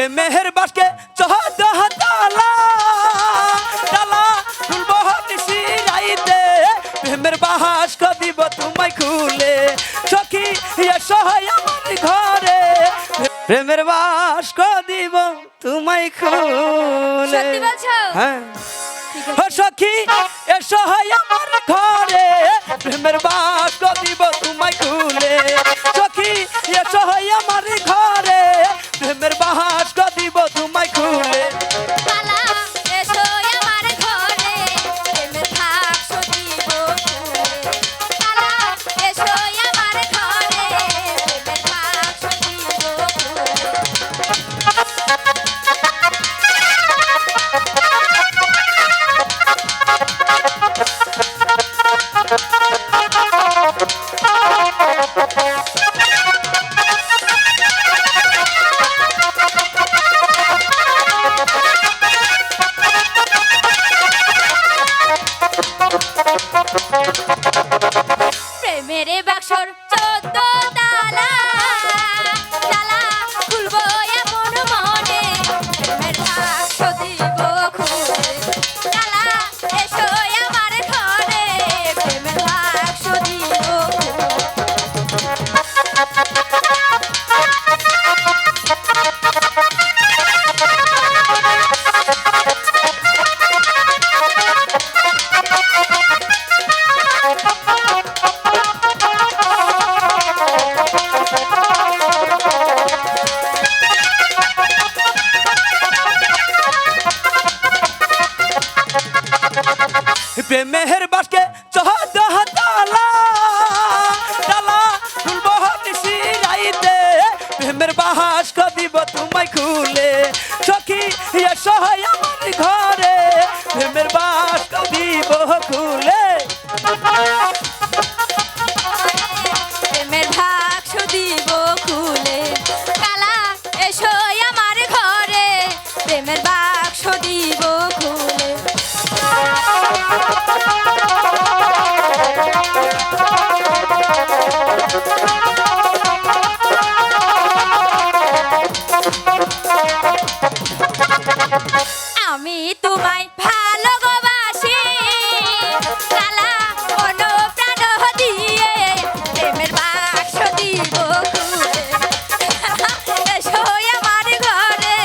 প্রেমের বাসকে। প্রেমের বাহাস কদিব তোমায় খুলে। সখী এসো আমার ঘরে। প্রেমের বাস কদিব তোমায় খুলে। হ্যাঁ। সখী এসো আমার ঘরে। প্রেমের বাক্সর চোদ্দ তালা তালা খুলবো এমন মনে। প্রেমের বাক্স দিব খুলে তালা, এসো আমার ঘরে। প্রেমের বাক্স দিব খুলে। প্রেমের বাসকে চহদ তালা। তালা খুলবো নিশি রাইতে। প্রেমের বাস দিব তোমায় খুলে। সখী আমার ঘরে। প্রেমের বাস দিব খুলে। প্রেমের বাক্স দিব খুলে। কালা এসো আমার ঘরে। প্রেমের বাক্স দিব আমি তোমায় ভালোবাসি। কালা মন প্রাণ দিয়ে প্রেমের বাক্স দিব আমার ঘরে